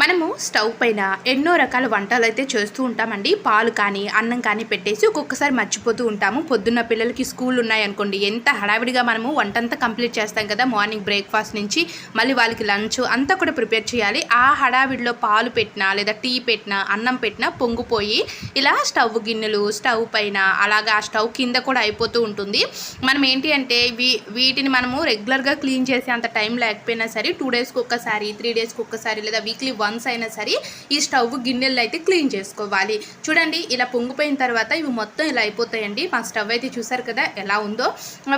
మనము స్టవ్ పైన ఎన్నో రకాల వంటలు అయితే చేస్తూ ఉంటామండి. పాలు కానీ అన్నం కానీ పెట్టేసి ఒక్కొక్కసారి మర్చిపోతూ ఉంటాము. పొద్దున్న పిల్లలకి స్కూల్ ఉన్నాయనుకోండి ఎంత హడావిడిగా మనము వంట అంతా కంప్లీట్ చేస్తాం కదా మార్నింగ్ బ్రేక్ఫాస్ట్ నుంచి మళ్ళీ వాళ్ళకి లంచ్ అంతా కూడా ప్రిపేర్ చేయాలి. ఆ హడావిడిలో పాలు పెట్టినా లేదా టీ పెట్టినా అన్నం పెట్టినా పొంగిపోయి ఇలా స్టవ్ గిన్నెలు స్టవ్ పైన అలాగా ఆ స్టవ్ కింద కూడా అయిపోతూ ఉంటుంది. మనం ఏంటి అంటే వీ వీటిని మనము రెగ్యులర్గా క్లీన్ చేసే అంత టైం లేకపోయినా సరే టూ డేస్కి ఒక్కసారి త్రీ డేస్కి ఒక్కసారి లేదా వీక్లీ వన్స్ అయినా సరే ఈ స్టవ్ గిన్నెలు అయితే క్లీన్ చేసుకోవాలి. చూడండి ఇలా పొంగిపోయిన తర్వాత ఇవి మొత్తం ఇలా అయిపోతాయండి. మా స్టవ్ అయితే చూసారు కదా ఎలా ఉందో.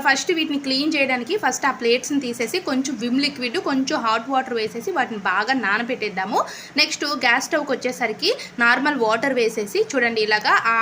ఫస్ట్ వీటిని క్లీన్ చేయడానికి ఫస్ట్ ఆ ప్లేట్స్ని తీసేసి కొంచెం విమ్ లిక్విడ్ కొంచెం హాట్ వాటర్ వేసేసి వాటిని బాగా నానబెట్టేద్దాము. నెక్స్ట్ గ్యాస్ స్టవ్కి వచ్చేసరికి నార్మల్ వాటర్ వేసేసి చూడండి ఇలాగా ఆ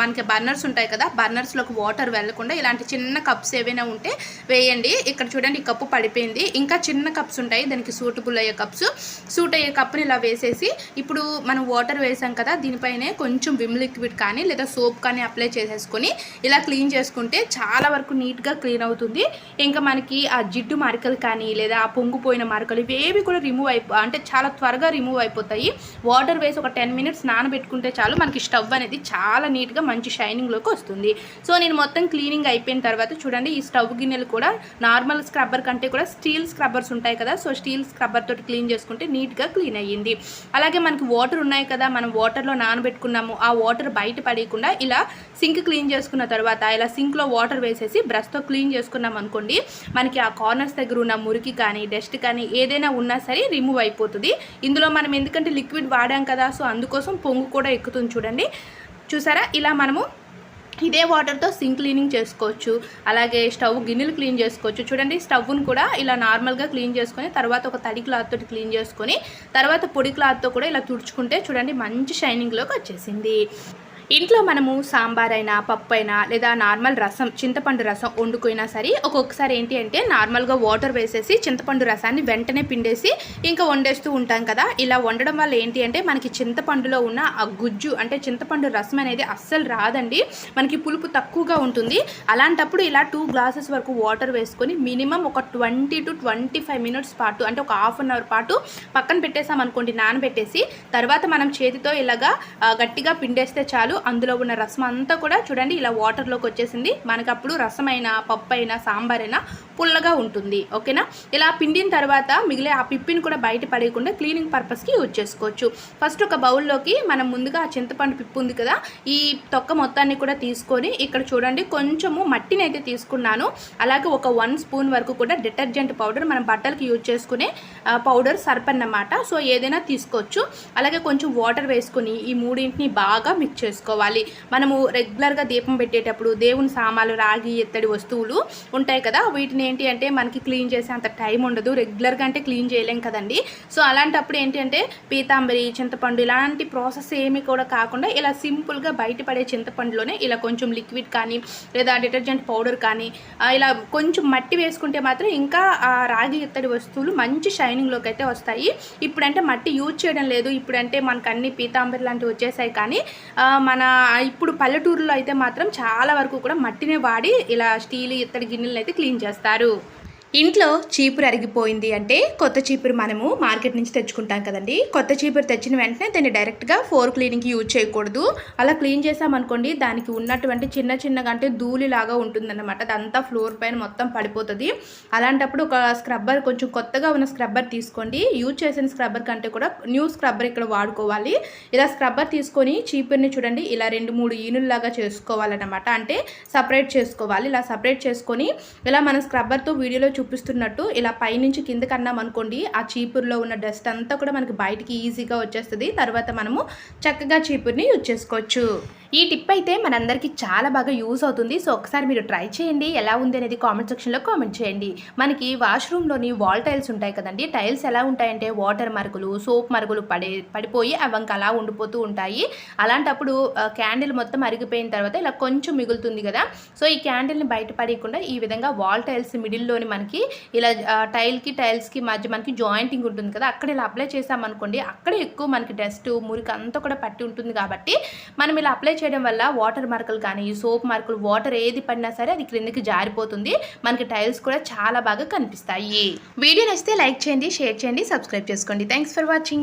మనకి బర్నర్స్ ఉంటాయి కదా బర్నర్స్లోకి వాటర్ వెళ్ళకుండా ఇలాంటి చిన్న కప్స్ ఏవైనా ఉంటే వేయండి. ఇక్కడ చూడండి ఈ కప్పు పడిపోయింది. ఇంకా చిన్న కప్స్ ఉంటాయి దానికి సూటబుల్ అయ్యే కప్స్. సూట్ అయ్యే కప్ కప్పుని ఇలా వేసేసి ఇప్పుడు మనం వాటర్ వేసాం కదా దీనిపైనే కొంచెం విమ్ లిక్విడ్ కానీ లేదా సోప్ కానీ అప్లై చేసేసుకొని ఇలా క్లీన్ చేసుకుంటే చాలా వరకు నీట్గా క్లీన్ అవుతుంది. ఇంకా మనకి ఆ జిడ్డు మరకలు కానీ లేదా ఆ పొంగిపోయిన మరకలు ఇవేవి కూడా రిమూవ్ అయిపో అంటే చాలా త్వరగా రిమూవ్ అయిపోతాయి. వాటర్ వేసి ఒక టెన్ మినిట్స్ నానబెట్టుకుంటే చాలు మనకి స్టవ్ అనేది చాలా నీట్గా మంచి షైనింగ్లోకి వస్తుంది. సో నేను మొత్తం క్లీనింగ్ అయిపోయిన తర్వాత చూడండి ఈ స్టవ్ గిన్నెలు కూడా నార్మల్ స్క్రబ్బర్ కంటే కూడా స్టీల్ స్క్రబ్బర్స్ ఉంటాయి కదా సో స్టీల్ స్క్రబ్బర్ తోటి క్లీన్ చేసుకుంటే నీట్గా క్లీన్ అయ్యింది అలాగే మనకి వాటర్ ఉన్నాయి కదా మనం వాటర్లో నానబెట్టుకున్నాము. ఆ వాటర్ బయట పడేయకుండా ఇలా సింక్ క్లీన్ చేసుకున్న తర్వాత ఇలా సింక్లో వాటర్ వేసేసి బ్రష్తో క్లీన్ చేసుకున్నాం అనుకోండి మనకి ఆ కార్నర్స్ దగ్గర ఉన్న మురికి కానీ డస్ట్ కానీ ఏదైనా ఉన్నా సరే రిమూవ్ అయిపోతుంది. ఇందులో మనం ఎందుకంటే లిక్విడ్ వాడాం కదా సో అందుకోసం పొంగు కూడా ఎక్కుతుంది చూడండి. చూసారా? ఇలా మనము ఇదే వాటర్తో సింక్ క్లీనింగ్ చేసుకోవచ్చు అలాగే స్టవ్ గిన్నెలు క్లీన్ చేసుకోవచ్చు. చూడండి స్టవ్ను కూడా ఇలా నార్మల్గా క్లీన్ చేసుకొని తర్వాత ఒక తడి క్లాత్ తోటి క్లీన్ చేసుకొని తర్వాత పొడి క్లాత్తో కూడా ఇలా తుడుచుకుంటే చూడండి మంచి షైనింగ్లోకి వచ్చేసింది. ఇంట్లో మనము సాంబార్ అయినా పప్పు అయినా లేదా నార్మల్ రసం చింతపండు రసం వండుకున్నా సరే ఒక్కొక్కసారి ఏంటి అంటే నార్మల్గా వాటర్ వేసేసి చింతపండు రసాన్ని వెంటనే పిండేసి ఇంకా వండేస్తూ ఉంటాం కదా. ఇలా వండడం వల్ల ఏంటి అంటే మనకి చింతపండులో ఉన్న ఆ గుజ్జు అంటే చింతపండు రసం అనేది అస్సలు రాదండి. మనకి పులుపు తక్కువగా ఉంటుంది. అలాంటప్పుడు ఇలా టూ గ్లాసెస్ వరకు వాటర్ వేసుకొని మినిమం ఒక twenty to twenty five minutes పాటు అంటే ఒక హాఫ్ అన్ అవర్ పాటు పక్కన పెట్టేసాం అనుకోండి నానబెట్టేసి తర్వాత మనం చేతితో ఇలాగా గట్టిగా పిండేస్తే చాలు. అందులో ఉన్న రసం అంతా కూడా చూడండి ఇలా వాటర్లోకి వచ్చేసింది. మనకు అప్పుడు రసం అయినా పప్పు అయినా సాంబార్ అయినా పుల్లగా ఉంటుంది. ఓకేనా? ఇలా పిండిన తర్వాత మిగిలే ఆ పిప్పిని కూడా బయట పడేయకుండా క్లీనింగ్ పర్పస్కి యూజ్ చేసుకోవచ్చు. ఫస్ట్ ఒక బౌల్లోకి మనం ముందుగా ఆ చింతపండు పిప్పు ఉంది కదా ఈ తొక్క మొత్తాన్ని కూడా తీసుకొని ఇక్కడ చూడండి కొంచెము మట్టిని అయితే తీసుకున్నాను. అలాగే ఒక వన్ స్పూన్ వరకు కూడా డిటర్జెంట్ పౌడర్ మనం బట్టలకి యూజ్ చేసుకునే పౌడర్ సర్ప్ అన్నమాట సో ఏదైనా తీసుకోవచ్చు. అలాగే కొంచెం వాటర్ వేసుకుని ఈ మూడింటిని బాగా మిక్స్ చేసుకోవాలి. మనము రెగ్యులర్గా దీపం పెట్టేటప్పుడు దేవుని సామాన్లు రాగి ఎత్తడి వస్తువులు ఉంటాయి కదా వీటిని ఏంటి అంటే మనకి క్లీన్ చేసే అంత టైం ఉండదు. రెగ్యులర్గా అంటే క్లీన్ చేయలేం కదండి. సో అలాంటప్పుడు ఏంటి అంటే పీతాంబరి చింతపండు ఇలాంటి ప్రాసెస్ ఏమి కూడా కాకుండా ఇలా సింపుల్గా బయటపడే చింతపండులోనే ఇలా కొంచెం లిక్విడ్ కానీ లేదా డిటర్జెంట్ పౌడర్ కానీ ఇలా కొంచెం మట్టి వేసుకుంటే మాత్రం ఇంకా ఆ రాగి ఇత్తడి వస్తువులు మంచి షైనింగ్లోకి అయితే వస్తాయి. ఇప్పుడంటే మట్టి యూజ్ చేయడం లేదు. ఇప్పుడంటే మనకు అన్ని పీతాంబరి లాంటివి వచ్చేసాయి కానీ మన మన ఇప్పుడు పల్లెటూరులో అయితే మాత్రం చాలా వరకు కూడా మట్టిని వాడి ఇలా స్టీల్ ఇత్తడి గిన్నెలను అయితే క్లీన్ చేస్తారు. ఇంట్లో చీపురు అరిగిపోయింది అంటే కొత్త చీపురు మనము మార్కెట్ నుంచి తెచ్చుకుంటాం కదండి. కొత్త చీపురు తెచ్చిన వెంటనే దాన్ని డైరెక్ట్గా ఫోర్ క్లీనింగ్కి యూజ్ చేయకూడదు. అలా క్లీన్ చేసామనుకోండి దానికి ఉన్నటువంటి చిన్న చిన్నగా అంటే ధూళిలాగా ఉంటుందన్నమాట. అదంతా ఫ్లోర్ పైన మొత్తం పడిపోతుంది. అలాంటప్పుడు ఒక స్క్రబ్బర్ కొంచెం కొత్తగా ఉన్న స్క్రబ్బర్ తీసుకోండి. యూజ్ చేసిన స్క్రబ్బర్ కంటే కూడా న్యూ స్క్రబ్బర్ ఇక్కడ వాడుకోవాలి. ఇలా స్క్రబ్బర్ తీసుకొని చీపుర్ని చూడండి. ఇలా రెండు మూడు ఈనుల్లాగా చేసుకోవాలన్నమాట. అంటే సపరేట్ చేసుకోవాలి. ఇలా సపరేట్ చేసుకొని ఇలా మన స్క్రబ్బర్తో వీడియోలో చూపిస్తున్నట్టు ఇలా పైనుంచి కిందకి అన్నాం అనుకోండి ఆ చీపురులో ఉన్న డస్ట్ అంతా కూడా మనకి బయటికి ఈజీగా వచ్చేస్తుంది. తర్వాత మనము చక్కగా చీపుర్ని యూజ్ చేసుకోవచ్చు. ఈ టిప్ అయితే మనందరికీ చాలా బాగా యూజ్ అవుతుంది. సో ఒకసారి మీరు ట్రై చేయండి. ఎలా ఉంది అనేది కామెంట్ సెక్షన్లో కామెంట్ చేయండి. మనకి వాష్రూమ్లోని వాల్ టైల్స్ ఉంటాయి కదండి. టైల్స్ ఎలా ఉంటాయంటే వాటర్ మరుగులు సోప్ మరుగులు పడే పడిపోయి అవంక అలా ఉండిపోతూ ఉంటాయి. అలాంటప్పుడు క్యాండిల్ మొత్తం అరిగిపోయిన తర్వాత ఇలా కొంచెం మిగులుతుంది కదా. సో ఈ క్యాండిల్ని బయట పడేయకుండా ఈ విధంగా వాల్ టైల్స్ మిడిల్లోని మనకి ఇలా టైల్కి టైల్స్కి మధ్య మనకి జాయింటింగ్ ఉంటుంది కదా అక్కడ ఇలా అప్లై చేసామనుకోండి అక్కడ ఎక్కువ మనకి డస్ట్ మురికి అంతా కూడా పట్టి ఉంటుంది కాబట్టి మనం ఇలా అప్లై చేయడం వల్ల వాటర్ మార్కులు కానీ సోప్ మార్కులు వాటర్ ఏది పడినా సరే అది క్రిందికి జారిపోతుంది మనకి టైల్స్ కూడా చాలా బాగా కనిపిస్తాయి. వీడియో నచ్చితే లైక్ చేయండి షేర్ చేయండి సబ్స్క్రైబ్ చేసుకోండి. Thanks for watching.